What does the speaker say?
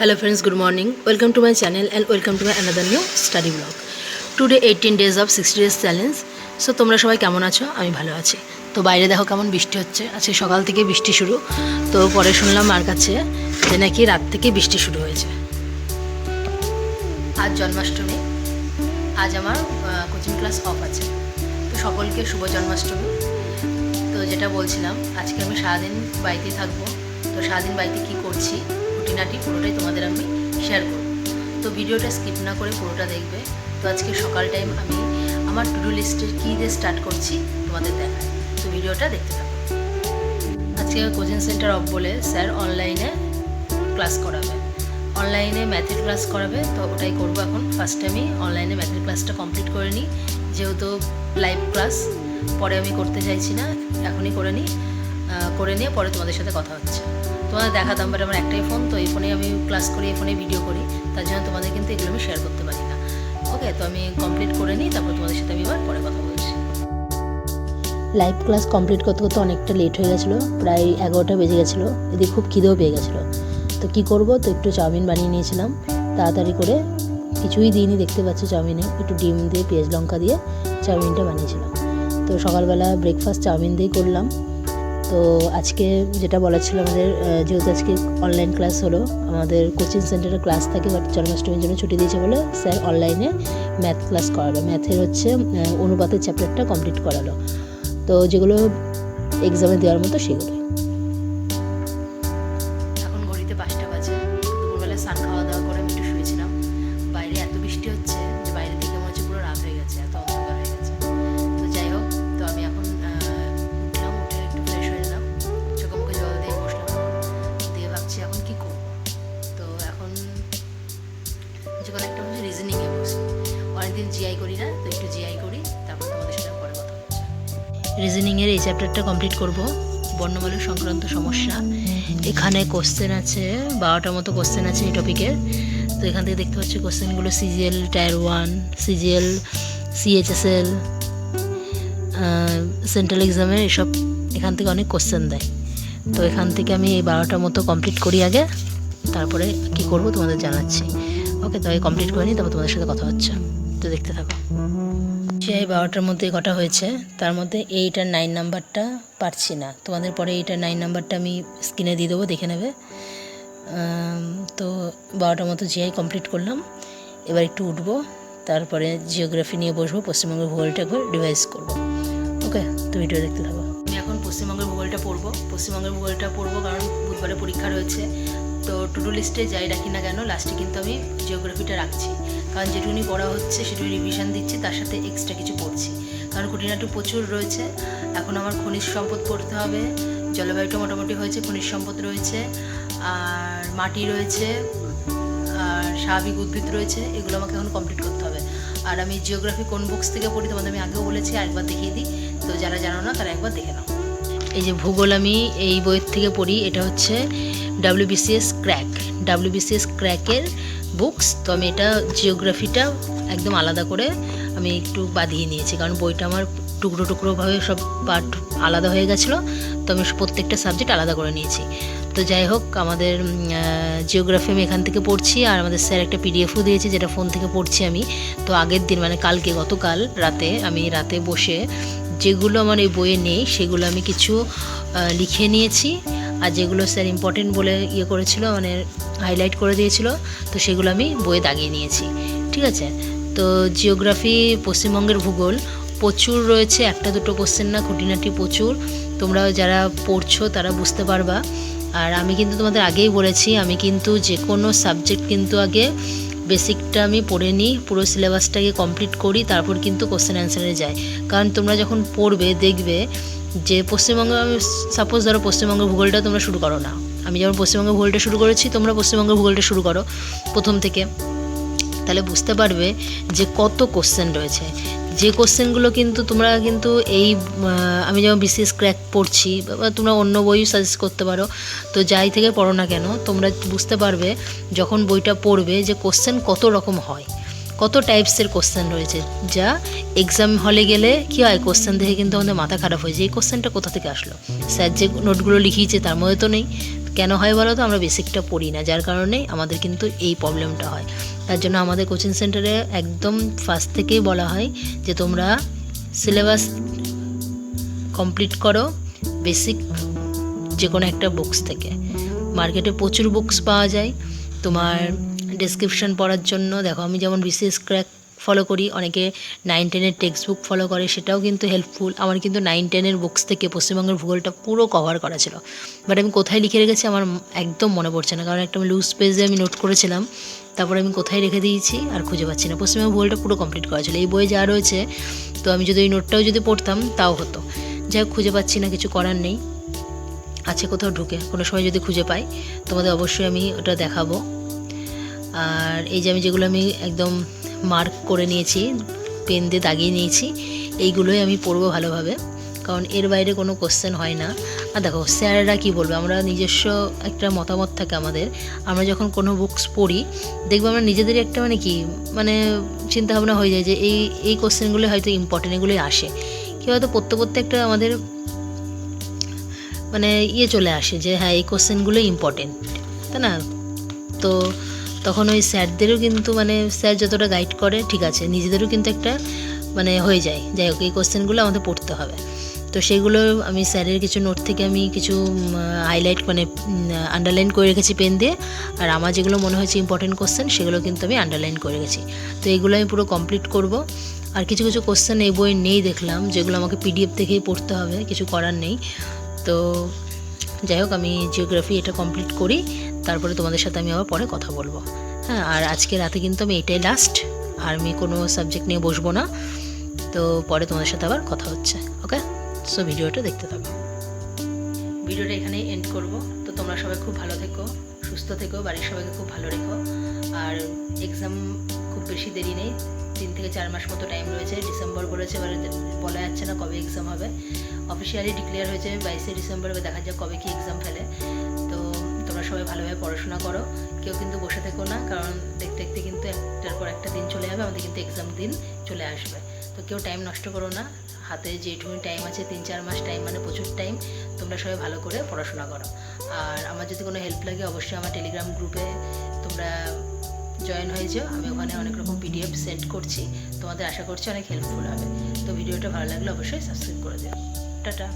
Hello friends, good morning. Welcome to my channel and welcome to my another new study vlog. Today 18 days of 60 days challenge. So তোমরা সবাই কেমন আছো? আমি ভালো আছি। তো বাইরে দেখো কেমন বৃষ্টি হচ্ছে। আজকে সকাল থেকে বৃষ্টি শুরু। তো পরে শুনলাম মার কাছে যে নাকি রাত থেকে বৃষ্টি শুরু হয়েছে। আজ জন্মাষ্টমী। আজ আমার কোচিং ক্লাস অফ আছে। তো সকলকে শুভ জন্মাষ্টমী। তো যেটা বলছিলাম আজকে আমি সারাদিন বাড়িতেই থাকব। তো সারাদিন বাড়িতে কী করছি? খুঁটিনাটি পুরোটাই তোমাদের আমি শেয়ার করব। তো ভিডিওটা স্কিপ না করে পুরোটা দেখবে। তো আজকে সকাল টাইম আমি আমার টু ডু লিস্টের কী দিয়ে স্টার্ট করছি তোমাদের দেখায় তো ভিডিওটা দেখতে থাকো। আজকে কোচিং সেন্টার অফ বলে স্যার অনলাইনে ক্লাস করাবে। অনলাইনে ম্যাথের ক্লাস করাবে। তো ওটাই করব এখন। ফার্স্ট আমি অনলাইনে ম্যাথের ক্লাসটা কমপ্লিট করে নিই। যেহেতু লাইভ ক্লাস পরে আমি করতে চাইছি না, এখনই করে নিই। করে নিয়ে পরে তোমাদের সাথে কথা হচ্ছে। তোমাদের দেখাতাম বাট আমার একটাই ফোন তো এই ফোনে আমি ক্লাস করি, এই ফোনে ভিডিও করি। তার জন্য তোমাদের কিন্তু এগুলো আমি শেয়ার করতে পারি না। ওকে তো আমি কমপ্লিট করে নিই, তারপর তোমাদের সাথে আমি এবার পরে কথা বলছি। লাইভ ক্লাস কমপ্লিট করতে করতে অনেকটা লেট হয়ে গেছিল, প্রায় এগারোটা বেজে গেছিল, এদিকে খুব খিদেও পেয়ে গেছিল। তো কী করব, তো একটু চাউমিন বানিয়ে নিয়েছিলাম। তাড়াতাড়ি করে কিছুই দিইনি, দেখতে পাচ্ছি চাউমিনে, একটু ডিম দিয়ে পেঁয়াজ লঙ্কা দিয়ে চাউমিনটা বানিয়েছিলাম। তো সকালবেলা ব্রেকফাস্ট চাউমিন দিয়েই করলাম। তো আজকে যেটা বলার ছিল আমাদের যেহেতু আজকে অনলাইন ক্লাস হলো, আমাদের কোচিং সেন্টারে ক্লাস থাকে বাট জন্মাষ্টমীর জন্য ছুটি দিয়েছে বলে স্যার অনলাইনে ম্যাথ ক্লাস করালো। ম্যাথের হচ্ছে অনুপাতের চ্যাপ্টারটা কমপ্লিট করালো। তো যেগুলো এক্সামে দেওয়ার মতো সেগুলো তো একটু জিআই করি, তারপর তোমাদের সাথে পরে কথা হচ্ছে রিজনিংয়ের এই চ্যাপ্টারটা কমপ্লিট করব। বর্ণমালা সংক্রান্ত সমস্যা। এখানে কোশ্চেন আছে, বারোটার মতো কোশ্চেন আছে এই টপিকের তো এখান থেকে দেখতে পাচ্ছি কোশ্চেনগুলো CGL tier one CGL CHSL central এক্সামের এসব এখান থেকে অনেক কোশ্চেন দেয়। তো এখান থেকে আমি এই বারোটার মতো কমপ্লিট করি আগে। তারপরে কি করব তোমাদের জানাচ্ছি। ওকে তো কমপ্লিট করে নিই, তারপর তোমাদের সাথে কথা হচ্ছে। তো দেখতে থাকো। সেই বারোটার মধ্যে কটা হয়েছে, তার মধ্যে এইটার নাইন নাম্বারটা পারছি না। তোমাদের পরে এইটার নাইন নাম্বারটা আমি স্ক্রিনে দিয়ে দেবো, দেখে নেবে। তো বারোটার মতো জিআই কমপ্লিট করলাম। এবার একটু উঠবো, তারপরে জিওগ্রাফি নিয়ে বসবো, পশ্চিমবঙ্গের ভূগোলটা একবার রিভাইজ করব। ওকে তো ভিডিও দেখতে থাকো। আমি এখন পশ্চিমবঙ্গের ভূগোলটা পড়ব। পশ্চিমবঙ্গের ভূগোলটা পড়ব কারণ বুধবারে পরীক্ষা রয়েছে। তো টু ডু লিস্টে যাই রাখি না কেন লাস্টে কিন্তু আমি জিওগ্রাফিটা রাখছি। কারণ যেটুকুনি পড়া হচ্ছে সেটুকু রিভিশন দিচ্ছি, তার সাথে এক্সট্রা কিছু পড়ছি কারণ খুঁটিনাটু প্রচুর রয়েছে, এখন আমার খনিজ সম্পদ পড়তে হবে। জলবায়ুটা মোটামুটি হয়েছে, খনিজ সম্পদ রয়েছে, আর মাটি রয়েছে, আর স্বাভাবিক উদ্ভিদ রয়েছে, এগুলো আমাকে এখন কমপ্লিট করতে হবে। আর আমি জিওগ্রাফি কোন বুকস থেকে পড়ি, তোমাদের আমি আগেও বলেছি, আরেকবার দেখিয়ে দিই। তো যারা জানো না, তারা একবার দেখে নাও। এই যে ভূগোল আমি এই বইয়ের থেকে পড়ি, এটা হচ্ছে ডাব্লিউবিসিএস ক্র্যাক ডাব্লিউবিসিএস ক্র্যাকের বুকস তো আমি এটা জিওগ্রাফিটা একদম আলাদা করে আমি একটু বাঁধিয়ে নিয়েছি, কারণ বইটা আমার টুকরো টুকরোভাবে সব পার্ট আলাদা হয়ে গেছিল, তো আমি প্রত্যেকটা সাবজেক্ট আলাদা করে নিয়েছি। তো যাই হোক, আমাদের জিওগ্রাফি আমি এখান থেকে পড়ছি, আর আমাদের স্যার একটা পিডিএফও দিয়েছে, যেটা ফোন থেকে পড়ছি আমি। তো আগের দিন মানে কালকে, গতকাল রাতে আমি রাতে বসে যেগুলো আমার এই বইয়ে নেই, সেগুলো আমি কিছু লিখে নিয়েছি। আর যেগুলো স্যার ইম্পর্টেন্ট বলে ইয়ে করেছিল মানে হাইলাইট করে দিয়েছিল, তো সেগুলো আমি বইয়ে দাগিয়ে নিয়েছি। ঠিক আছে? তো জিওগ্রাফি পশ্চিমবঙ্গের ভূগোল, প্রচুর রয়েছে, একটা দুটো কোশ্চেন না, খুঁটিনাটি প্রচুর। তোমরা যারা পড়ছো, তারা বুঝতে পারবা। আর আমি কিন্তু তোমাদের আগেই বলেছি, আমি কিন্তু যে কোনো সাবজেক্ট কিন্তু আগে বেসিকটা আমি পড়ে নিই, পুরো সিলেবাসটাকে কমপ্লিট করি, তারপর কিন্তু কোশ্চেন অ্যান্সারে যাই। কারণ তোমরা যখন পড়বে, দেখবে যে পশ্চিমবঙ্গ আমি সাপোজ ধরো পশ্চিমবঙ্গের ভূগোলটা তোমরা শুরু করো না। আমি যেমন পশ্চিমবঙ্গের ভূগোলটা শুরু করেছি, তোমরা পশ্চিমবঙ্গের ভূগোলটা শুরু করো প্রথম থেকে। তাহলে বুঝতে পারবে যে কত কোশ্চেন রয়েছে। যে কোশ্চেনগুলো কিন্তু তোমরা কিন্তু এই আমি যেমন বিসিএস ক্র্যাক পড়ছি বা তোমরা অন্য বইও সাজেস্ট করতে পারো। তো যাই থেকে পড়ো না কেন, তোমরা বুঝতে পারবে যখন বইটা পড়বে যে কোশ্চেন কত রকম হয়। কত টাইপসের কোশ্চেন রয়েছে? যা এক্সাম হলে গেলে কী হয়? কোশ্চেন দেখে কিন্তু আমাদের মাথা খারাপ হয়ে যায়। এই কোশ্চেনটা কোথা থেকে আসলো? স্যার যে নোটগুলো লিখিয়েছে তার মধ্যে তো নেই। কেন হয় বলো তো? আমরা বেসিকটা পড়ি না। যার কারণে আমাদের কিন্তু এই প্রবলেমটা হয়। তার জন্য আমাদের কোচিং সেন্টারে একদম ফার্স্ট থেকেই বলা হয় যে তোমরা সিলেবাস কমপ্লিট করো বেসিক যে কোনো একটা বুকস থেকে। মার্কেটে প্রচুর বুকস পাওয়া যায়। তোমার ডেসক্রিপশন পড়ার জন্য, দেখো আমি যেমন বিসিএস ক্র্যাক ফলো করি, অনেকে নাইন টেনের টেক্সট বুক ফলো করে, সেটাও কিন্তু হেল্পফুল আমার কিন্তু নাইন টেনের বুকস থেকে পশ্চিমবঙ্গের ভূগোলটা পুরো কভার করা ছিল। বাট আমি কোথায় লিখে রেখেছি আমার একদম মনে পড়ছে না, কারণ একটা আমি লুজ পেজে আমি নোট করেছিলাম, তারপরে আমি কোথায় রেখে দিয়েছি আর খুঁজে পাচ্ছি না। পশ্চিমবঙ্গ ভূগোলটা পুরো কমপ্লিট করা ছিল। এই বই যা রয়েছে, তো আমি যদি ওই নোটটাও যদি পড়তাম, তাও হতো। যাই হোক, খুঁজে পাচ্ছি না, কিছু করার নেই। আছে কোথাও ঢুকে, কোনো সময় যদি খুঁজে পাই, তোমাদের অবশ্যই আমি ওটা দেখাবো। আর এই যে আমি যেগুলো আমি একদম মার্ক করে নিয়েছি পেন দিয়ে দাগিয়ে নিয়েছি, এইগুলোই আমি পড়ব ভালোভাবে। কারণ এর বাইরে কোনো কোশ্চেন হয় না। আর দেখো, স্যাররা কি বলবে? আমরা নিজস্ব একটা মতামত থাকে আমাদের। আমরা যখন কোনো বুকস পড়ি, দেখব আমরা নিজেদেরই একটা মানে কি মানে চিন্তা ভাবনা হয়ে যায় যে এই এই কোশ্চেনগুলো হয়তো ইম্পর্টেন্ট এগুলোই আসে। কেউ হয়তো পড়তে পড়তে একটা আমাদের মানে ইয়ে চলে আসে যে হ্যাঁ এই কোশ্চেনগুলো ইম্পর্টেন্ট তাই না? তো তখন ওই স্যারদেরও কিন্তু মানে স্যার যতটা গাইড করে, ঠিক আছে, নিজেদেরও কিন্তু একটা মানে হয়ে যায়। যাই হোক, এই কোশ্চেনগুলো আমাদের পড়তে হবে। তো সেগুলো আমি স্যারের কিছু নোট থেকে আমি কিছু হাইলাইট মানে আন্ডারলাইন করে রেখেছি পেন দিয়ে। আর আমার যেগুলো মনে হয়েছে ইম্পর্টেন্ট কোশ্চেন সেগুলো কিন্তু আমি আন্ডারলাইন করে রেখেছি। তো এগুলো আমি পুরো কমপ্লিট করব। আর কিছু কিছু কোশ্চেন এই বই নেই দেখলাম, যেগুলো আমাকে পিডিএফ থেকেই পড়তে হবে, কিছু করার নেই। তো যাই হোক, আমি জিওগ্রাফি এটা কমপ্লিট করি। তারপরে তোমাদের সাথে আমি আবার পরে কথা বলব। হ্যাঁ আর আজকে রাতে কিন্তু আমি এটাই লাস্ট আর আমি কোনো সাবজেক্ট নিয়ে বসবো না। তো পরে তোমাদের সাথে আবার কথা হচ্ছে ওকে সো ভিডিওটা দেখতে থাকো। ভিডিওটা এখানেই এন্ড করব। তো তোমরা সবাই খুব ভালো থেকো, সুস্থ থেকো, বাড়ির সবাইকে খুব ভালো রেখো। আর এক্সাম খুব বেশি দেরি নেই, তিন থেকে চার মাস মতো টাইম রয়েছে। ডিসেম্বর বলেছে, এবারে বলা যাচ্ছে না কবে এক্সাম হবে। অফিসিয়ালি ডিক্লেয়ার হয়েছে বাইশে ডিসেম্বর দেখা যাক কবে কি এক্সাম ফেলে। সবাই ভালোভাবে পড়াশোনা করো। কেউ কিন্তু বসে থেকো না, কারণ দেখতে দেখতে কিন্তু একটার পর একটা দিন চলে যাবে, আমাদের কিন্তু এক্সাম দিন চলে আসবে। তো কেউ টাইম নষ্ট করো না, হাতে যেটুকুনি টাইম আছে, তিন চার মাস টাইম মানে প্রচুর টাইম তোমরা সবাই ভালো করে পড়াশোনা করো। আর আমার যদি কোনো হেল্প লাগে, অবশ্যই আমার টেলিগ্রাম গ্রুপে তোমরা জয়েন হয়ে যাও, আমি ওখানে অনেক রকম পিডিএফ সেন্ড করছি, তোমাদের আশা করছি অনেক হেল্পফুল হবে। তো ভিডিওটা ভালো লাগলে অবশ্যই সাবস্ক্রাইব করে দিও। টাটা।